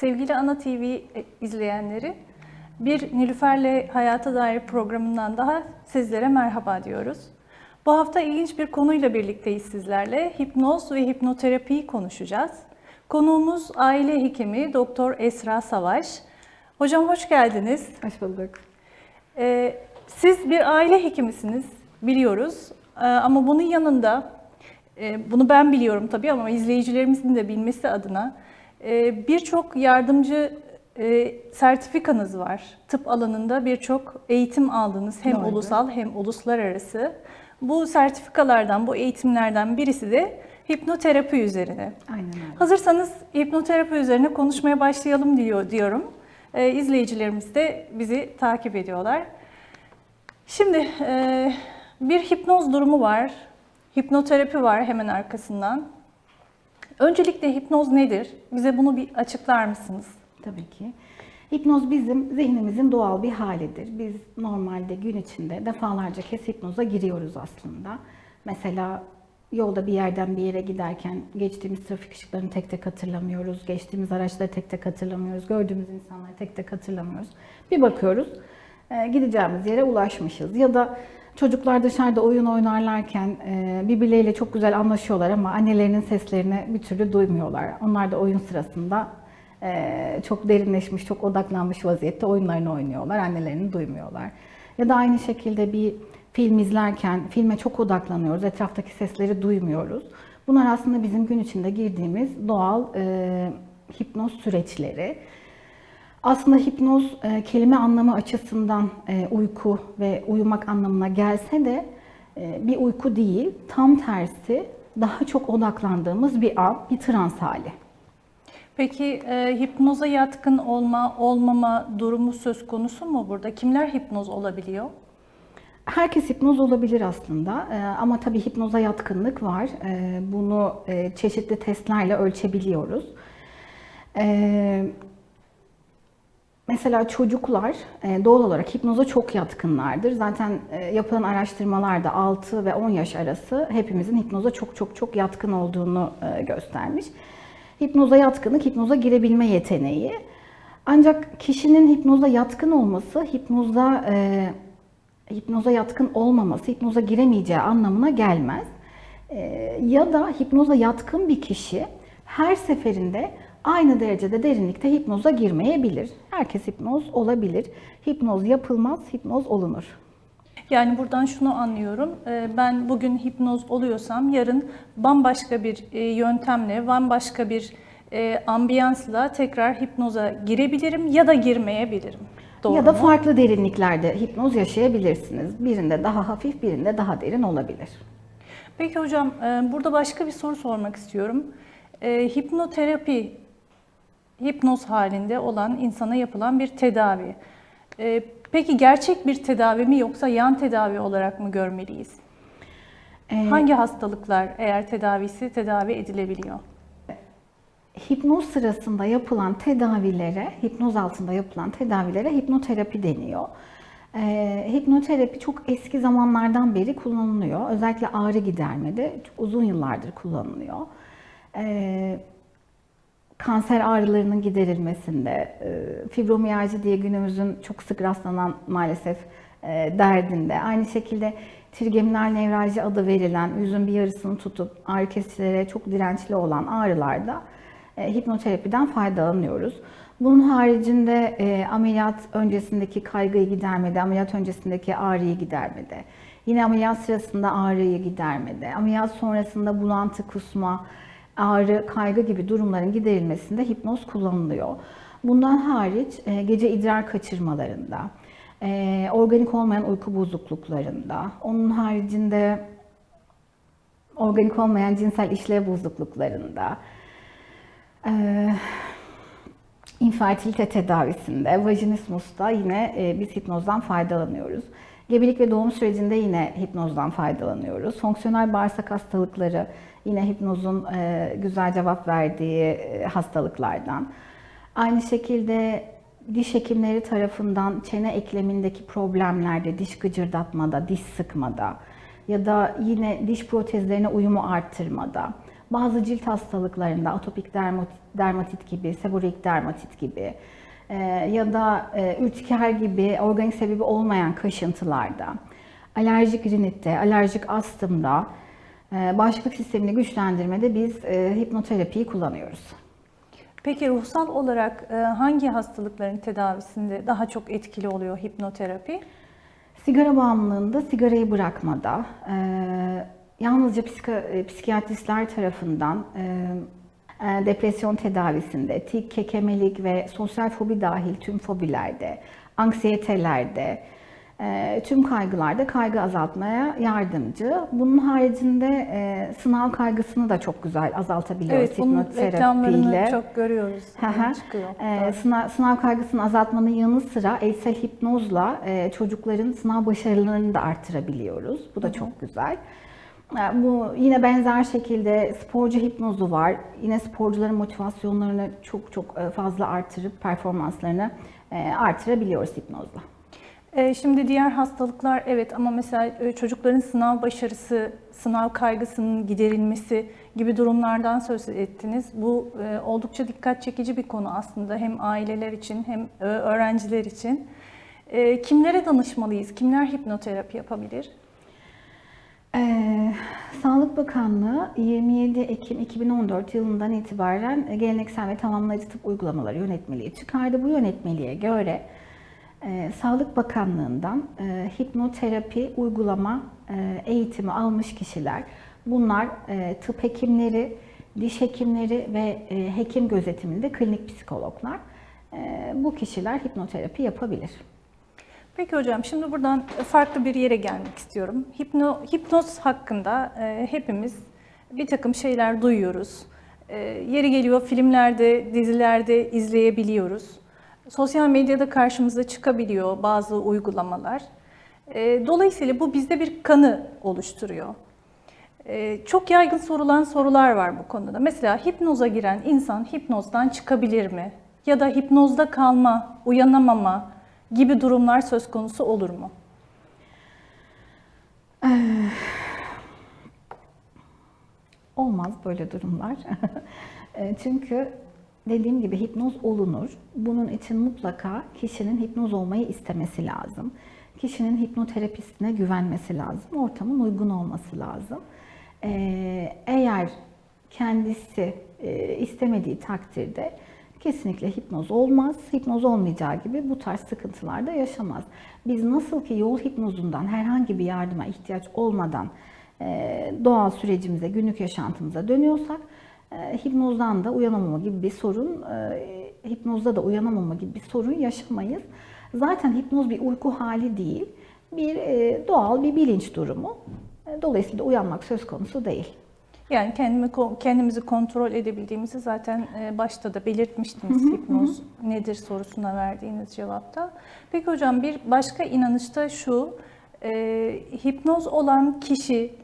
Sevgili Ana TV izleyenleri, bir Nilüfer'le Hayata Dair programından daha sizlere merhaba diyoruz. Bu hafta ilginç bir konuyla birlikteyiz sizlerle. Hipnoz ve hipnoterapiyi konuşacağız. Konuğumuz aile hekimi Doktor Esra Savaş. Hocam hoş geldiniz. Hoş bulduk. Ee, siz bir aile hekimisiniz, biliyoruz. Ee, ama bunun yanında, e, bunu ben biliyorum tabii ama izleyicilerimizin de bilmesi adına e, birçok yardımcı e, sertifikanız var. Tıp alanında birçok eğitim aldınız hem Doğru. ulusal hem uluslararası. Bu sertifikalardan, bu eğitimlerden birisi de hipnoterapi üzerine. Aynen öyle. Hazırsanız hipnoterapi üzerine konuşmaya başlayalım diyor diyorum. Ee, izleyicilerimiz de bizi takip ediyorlar. Şimdi e, bir hipnoz durumu var. Hipnoterapi var hemen arkasından. Öncelikle hipnoz nedir? Bize bunu bir açıklar mısınız? Tabii ki. Hipnoz bizim zihnimizin doğal bir halidir. Biz normalde gün içinde defalarca kez hipnoza giriyoruz aslında. Mesela yolda bir yerden bir yere giderken geçtiğimiz trafik ışıklarını tek tek hatırlamıyoruz. Geçtiğimiz araçları tek tek hatırlamıyoruz. Gördüğümüz insanları tek tek hatırlamıyoruz. Bir bakıyoruz e, gideceğimiz yere ulaşmışız. Ya da çocuklar dışarıda oyun oynarlarken e, birbirleriyle çok güzel anlaşıyorlar ama annelerinin seslerini bir türlü duymuyorlar. Onlar da oyun sırasında e, çok derinleşmiş, çok odaklanmış vaziyette oyunlarını oynuyorlar. Annelerini duymuyorlar. Ya da aynı şekilde bir film izlerken filme çok odaklanıyoruz. Etraftaki sesleri duymuyoruz. Bunlar aslında bizim gün içinde girdiğimiz doğal e, hipnoz süreçleri. Aslında hipnoz e, kelime anlamı açısından e, uyku ve uyumak anlamına gelse de e, bir uyku değil, tam tersi daha çok odaklandığımız bir an, bir trans hali. Peki e, hipnoza yatkın olma, olmama durumu söz konusu mu burada? Kimler hipnoz olabiliyor? Herkes hipnoz olabilir aslında e, ama tabii hipnoza yatkınlık var. E, Bunu e, çeşitli testlerle ölçebiliyoruz. E, Mesela çocuklar e, doğal olarak hipnoza çok yatkınlardır. Zaten e, yapılan araştırmalarda 6 ve 10 yaş arası hepimizin hipnoza çok çok çok yatkın olduğunu e, göstermiş. Hipnoza yatkınlık, hipnoza girebilme yeteneği. Ancak kişinin hipnoza yatkın olması, hipnoza e, hipnoza yatkın olmaması, hipnoza giremeyeceği anlamına gelmez. E, ya da hipnoza yatkın bir kişi her seferinde aynı derecede derinlikte hipnoza girmeyebilir. Herkes hipnoz olabilir. Hipnoz yapılmaz, hipnoz olunur. Yani buradan şunu anlıyorum. e, Ben bugün hipnoz oluyorsam yarın bambaşka bir e, yöntemle, bambaşka bir e, ambiyansla tekrar hipnoza girebilirim ya da girmeyebilirim. Doğru ya da mu? farklı derinliklerde hipnoz yaşayabilirsiniz. Birinde daha hafif, birinde daha derin olabilir. Peki hocam, e, burada başka bir soru sormak istiyorum. Hipnoterapi, hipnoz halinde olan insana yapılan bir tedavi. E, Peki gerçek bir tedavi mi yoksa yan tedavi olarak mı görmeliyiz? Ee, Hangi hastalıklar eğer tedavisi tedavi edilebiliyor? Hipnoz sırasında yapılan tedavilere, hipnoz altında yapılan tedavilere hipnoterapi deniyor. Ee, hipnoterapi çok eski zamanlardan beri kullanılıyor. Özellikle ağrı gidermede çok uzun yıllardır kullanılıyor. Ee, kanser ağrılarının giderilmesinde, e, fibromiyalji diye günümüzün çok sık rastlanan maalesef e, derdinde. Aynı şekilde trigeminal nevralji adı verilen yüzün bir yarısını tutup ağrı kesicilere çok dirençli olan ağrılarda e, hipnoterapiden faydalanıyoruz. Bunun haricinde e, ameliyat öncesindeki kaygıyı gidermede, ameliyat öncesindeki ağrıyı gidermede, yine ameliyat sırasında ağrıyı gidermede, ameliyat sonrasında bulantı, kusma, ağrı, kaygı gibi durumların giderilmesinde hipnoz kullanılıyor. Bundan hariç e, gece idrar kaçırmalarında, e, organik olmayan uyku bozukluklarında, onun haricinde organik olmayan cinsel işlev bozukluklarında, e, infertilite tedavisinde, vajinismusta yine biz hipnozdan faydalanıyoruz. Gebelik ve doğum sürecinde yine hipnozdan faydalanıyoruz. Fonksiyonel bağırsak hastalıkları yine hipnozun e, güzel cevap verdiği e, hastalıklardan. Aynı şekilde diş hekimleri tarafından çene eklemindeki problemlerde, diş gıcırdatmada, diş sıkmada ya da yine diş protezlerine uyumu arttırmada, bazı cilt hastalıklarında atopik dermatit, dermatit gibi, seborik dermatit gibi ya da e, ürtiker gibi organik sebebi olmayan kaşıntılarda, alerjik rinitte, alerjik astımda, e, bağışıklık sistemini güçlendirmede biz e, hipnoterapiyi kullanıyoruz. Peki ruhsal olarak hangi hastalıkların tedavisinde daha çok etkili oluyor hipnoterapi? Sigara bağımlılığında sigarayı bırakmada, yalnızca psika, psikiyatristler tarafından depresyon tedavisinde, tik, kekemelik ve sosyal fobi dahil tüm fobilerde, anksiyetelerde, e, tüm kaygılarda kaygı azaltmaya yardımcı. Bunun haricinde e, sınav kaygısını da çok güzel azaltabiliyoruz Evet, bunun reklamlarını hipnoterapiyle. çok görüyoruz. Çıkıyor. Ee, sınav, sınav kaygısını azaltmanın yanı sıra eysel hipnozla e, çocukların sınav başarılarını da arttırabiliyoruz. Bu da çok güzel. Ee, Bu yine benzer şekilde sporcu hipnozu var. Yine sporcuların motivasyonlarını çok çok e, fazla artırıp performanslarını e, artırabiliyoruz hipnozla. E, Şimdi diğer hastalıklar evet ama mesela çocukların sınav başarısı, sınav kaygısının giderilmesi gibi durumlardan söz ettiniz. Bu oldukça dikkat çekici bir konu aslında hem aileler için hem öğrenciler için. Kimlere danışmalıyız? Kimler hipnoterapi yapabilir? Ee, Sağlık Bakanlığı 27 Ekim 2014 yılından itibaren e, geleneksel ve tamamlayıcı tıp uygulamaları yönetmeliği çıkardı. Bu yönetmeliğe göre e, Sağlık Bakanlığı'ndan e, hipnoterapi uygulama e, eğitimi almış kişiler, bunlar e, tıp hekimleri, diş hekimleri ve e, hekim gözetiminde klinik psikologlar. E, bu kişiler hipnoterapi yapabilir. Peki hocam şimdi buradan farklı bir yere gelmek istiyorum. Hipno, hipnoz hakkında e, hepimiz bir takım şeyler duyuyoruz. E, yeri geliyor filmlerde, dizilerde izleyebiliyoruz. Sosyal medyada karşımıza çıkabiliyor bazı uygulamalar. E, dolayısıyla bu bizde bir kanı oluşturuyor. E, çok yaygın sorulan sorular var bu konuda. Mesela hipnoza giren insan hipnozdan çıkabilir mi? Ya da hipnozda kalma, uyanamama gibi durumlar söz konusu olur mu? Olmaz böyle durumlar. E, Çünkü dediğim gibi hipnoz olunur. Bunun için mutlaka kişinin hipnoz olmayı istemesi lazım. Kişinin hipnoterapistine güvenmesi lazım. Ortamın uygun olması lazım. E, Eğer kendisi e, istemediği takdirde kesinlikle hipnoz olmaz. Hipnoz olmayacağı gibi bu tarz sıkıntılar da yaşamaz. Biz nasıl ki yol hipnozundan herhangi bir yardıma ihtiyaç olmadan e, doğal sürecimize, günlük yaşantımıza dönüyorsak, e, hipnozdan da uyanamama gibi bir sorun, e, hipnozda da uyanamama gibi bir sorun yaşamayız. Zaten hipnoz bir uyku hali değil, bir doğal bir bilinç durumu. Dolayısıyla uyanmak söz konusu değil. Yani kendimi kendimizi kontrol edebildiğimizi zaten e, başta da belirtmiştiniz hipnoz nedir sorusuna verdiğiniz cevapta. Peki hocam bir başka inanışta şu, e, hipnoz olan kişi,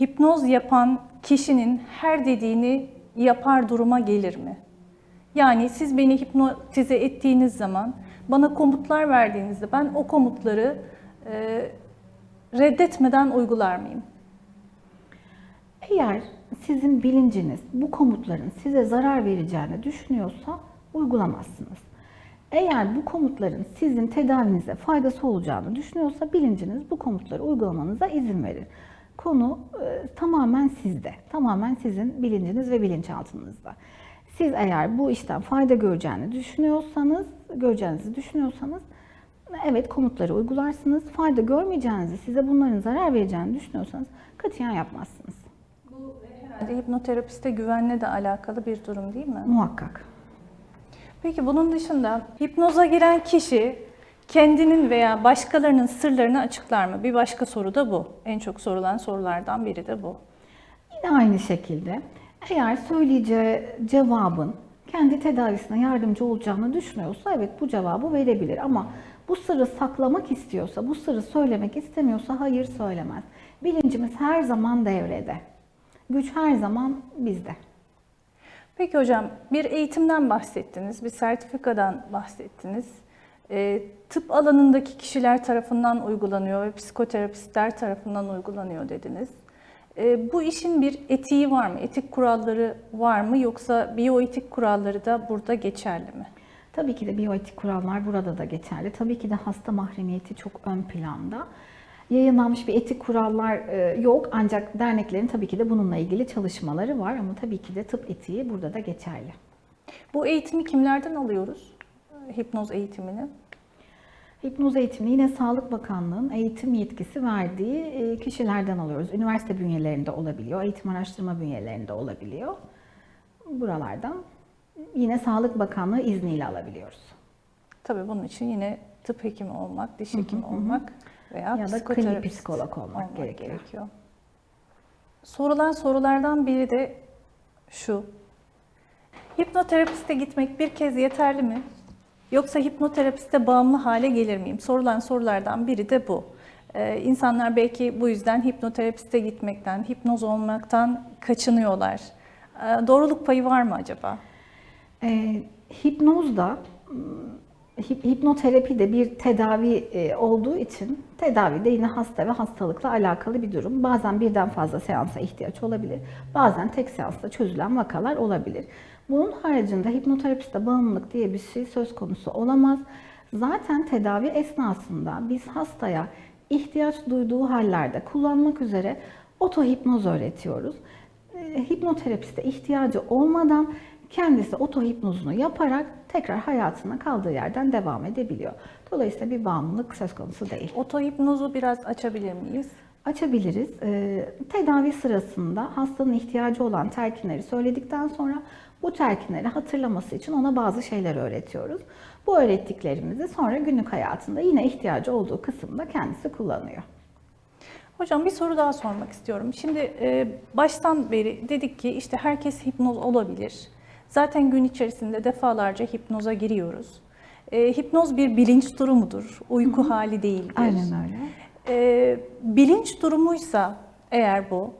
hipnoz yapan kişinin her dediğini yapar duruma gelir mi? Yani siz beni hipnotize ettiğiniz zaman, bana komutlar verdiğinizde ben o komutları e, reddetmeden uygular mıyım? Eğer sizin bilinciniz bu komutların size zarar vereceğini düşünüyorsa uygulamazsınız. Eğer bu komutların sizin tedavinize faydası olacağını düşünüyorsa bilinciniz bu komutları uygulamanıza izin verir. Konu e, tamamen sizde, tamamen sizin bilinciniz ve bilinçaltınızda. Siz eğer bu işten fayda göreceğini düşünüyorsanız, göreceğinizi düşünüyorsanız evet komutları uygularsınız. Fayda görmeyeceğinizi, size bunların zarar vereceğini düşünüyorsanız katiyen yapmazsınız. Herhalde hipnoterapiste güvenle de alakalı bir durum değil mi? Muhakkak. Peki bunun dışında hipnoza giren kişi kendinin veya başkalarının sırlarını açıklar mı? Bir başka soru da bu. En çok sorulan sorulardan biri de bu. Yine aynı şekilde eğer söyleyeceği cevabın kendi tedavisine yardımcı olacağını düşünüyorsa evet bu cevabı verebilir ama bu sırrı saklamak istiyorsa, bu sırrı söylemek istemiyorsa hayır söylemez. Bilincimiz her zaman devrede. Güç her zaman bizde. Peki hocam bir eğitimden bahsettiniz, bir sertifikadan bahsettiniz. Ee, tıp alanındaki kişiler tarafından uygulanıyor ve psikoterapistler tarafından uygulanıyor dediniz. E, bu işin bir etiği var mı? Etik kuralları var mı? Yoksa biyoetik kuralları da burada geçerli mi? Tabii ki de biyoetik kurallar burada da geçerli. Tabii ki de hasta mahremiyeti çok ön planda. Yayınlanmış bir etik kurallar e, yok ancak derneklerin tabii ki de bununla ilgili çalışmaları var ama tabii ki de tıp etiği burada da geçerli. Bu eğitimi kimlerden alıyoruz? E, Hipnoz eğitimini. Hipnoz eğitimini yine Sağlık Bakanlığı'nın eğitim yetkisi verdiği e, kişilerden alıyoruz. Üniversite bünyelerinde olabiliyor, eğitim araştırma bünyelerinde olabiliyor. Buralardan yine Sağlık Bakanlığı izniyle alabiliyoruz. Tabii bunun için yine tıp hekimi olmak, diş hekimi olmak veya Ya da klinik psikolog olmak gerekiyor. gerekiyor. Sorulan sorulardan biri de şu. Hipnoterapiste gitmek bir kez yeterli mi? Yoksa hipnoterapiste bağımlı hale gelir miyim? Sorulan sorulardan biri de bu. Ee, insanlar belki bu yüzden hipnoterapiste gitmekten, hipnoz olmaktan kaçınıyorlar. Ee, doğruluk payı var mı acaba? E, hipnoz da m, hip- hipnoterapi de bir tedavi e, olduğu için tedavi de yine hasta ve hastalıkla alakalı bir durum. Bazen birden fazla seansa ihtiyaç olabilir. Bazen tek seansta çözülen vakalar olabilir. Bunun haricinde hipnoterapiste bağımlılık diye bir şey söz konusu olamaz. Zaten tedavi esnasında biz hastaya ihtiyaç duyduğu hallerde kullanmak üzere otohipnoz öğretiyoruz. E, Hipnoterapiste ihtiyacı olmadan kendisi otohipnozunu yaparak tekrar hayatına kaldığı yerden devam edebiliyor. Dolayısıyla bir bağımlılık söz konusu değil. Otohipnozu biraz açabilir miyiz? Açabiliriz. Ee, tedavi sırasında hastanın ihtiyacı olan telkinleri söyledikten sonra bu telkinleri hatırlaması için ona bazı şeyler öğretiyoruz. Bu öğrettiklerimizi sonra günlük hayatında yine ihtiyacı olduğu kısımda kendisi kullanıyor. Hocam bir soru daha sormak istiyorum. Şimdi e, baştan beri dedik ki işte herkes hipnoz olabilir. Zaten gün içerisinde defalarca hipnoza giriyoruz. E, hipnoz bir bilinç durumudur, uyku hali değildir. Aynen öyle. E, bilinç durumuysa eğer bu,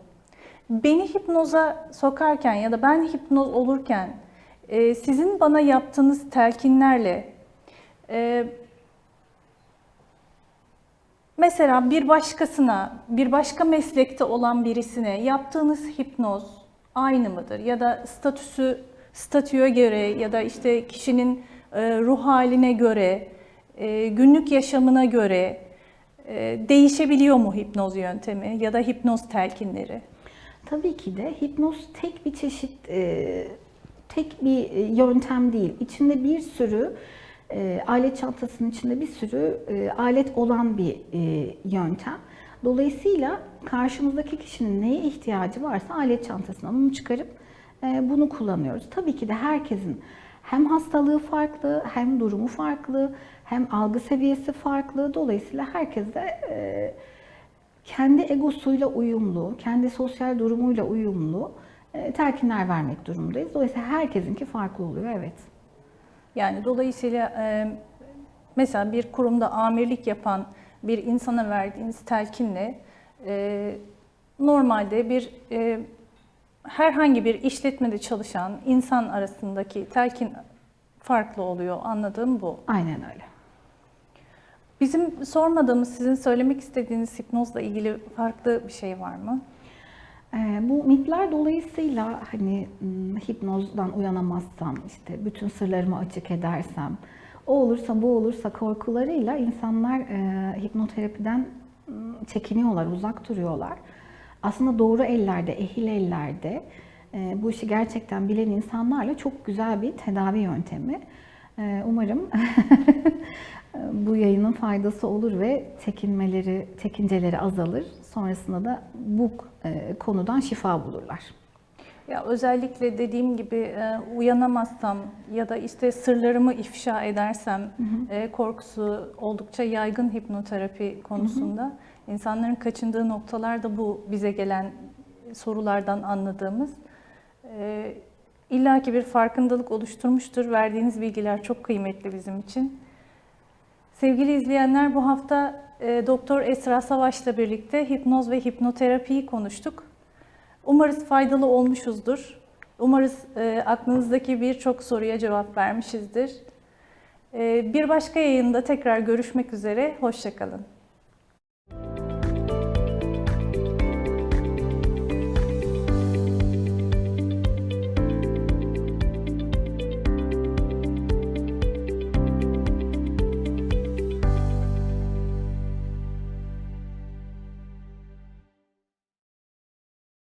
beni hipnoza sokarken ya da ben hipnoz olurken e, sizin bana yaptığınız telkinlerle e, Mesela bir başkasına, bir başka meslekte olan birisine yaptığınız hipnoz aynı mıdır? Ya da statüsü, statüye göre ya da işte kişinin e, ruh haline göre, e, günlük yaşamına göre e, değişebiliyor mu hipnoz yöntemi ya da hipnoz telkinleri? Tabii ki de hipnoz tek bir çeşit, tek bir yöntem değil. İçinde bir sürü alet çantasının içinde bir sürü alet olan bir yöntem. Dolayısıyla karşımızdaki kişinin neye ihtiyacı varsa alet çantasından onu çıkarıp bunu kullanıyoruz. Tabii ki de herkesin hem hastalığı farklı, hem durumu farklı, hem algı seviyesi farklı. Dolayısıyla herkes de e, kendi egosuyla uyumlu, kendi sosyal durumuyla uyumlu e, telkinler vermek durumundayız. Dolayısıyla herkesinki farklı oluyor, evet. Yani dolayısıyla e, mesela bir kurumda amirlik yapan bir insana verdiğiniz telkinle normalde bir herhangi bir işletmede çalışan insan arasındaki telkin farklı oluyor anladığım bu. Aynen öyle. Bizim sormadığımız sizin söylemek istediğiniz hipnozla ilgili farklı bir şey var mı? Ee, Bu mitler dolayısıyla hani m, hipnozdan uyanamazsam, işte bütün sırlarımı açık edersem, o olursa bu olursa korkularıyla insanlar e, hipnoterapiden m, çekiniyorlar, uzak duruyorlar. Aslında doğru ellerde, ehil ellerde e, bu işi gerçekten bilen insanlarla çok güzel bir tedavi yöntemi. E, Umarım bu yayının faydası olur ve çekinmeleri, çekinceleri azalır. Sonrasında da bu e, konudan şifa bulurlar. Ya özellikle dediğim gibi uyanamazsam ya da işte sırlarımı ifşa edersem e, korkusu oldukça yaygın hipnoterapi konusunda. İnsanların kaçındığı noktalar da bu bize gelen sorulardan anladığımız. E, İlla ki bir farkındalık oluşturmuştur. Verdiğiniz bilgiler çok kıymetli bizim için. Sevgili izleyenler bu hafta e, Doktor Esra Savaş'la birlikte hipnoz ve hipnoterapiyi konuştuk. Umarız faydalı olmuşuzdur. Umarız e, aklınızdaki birçok soruya cevap vermişizdir. E, bir başka yayında tekrar görüşmek üzere. Hoşçakalın.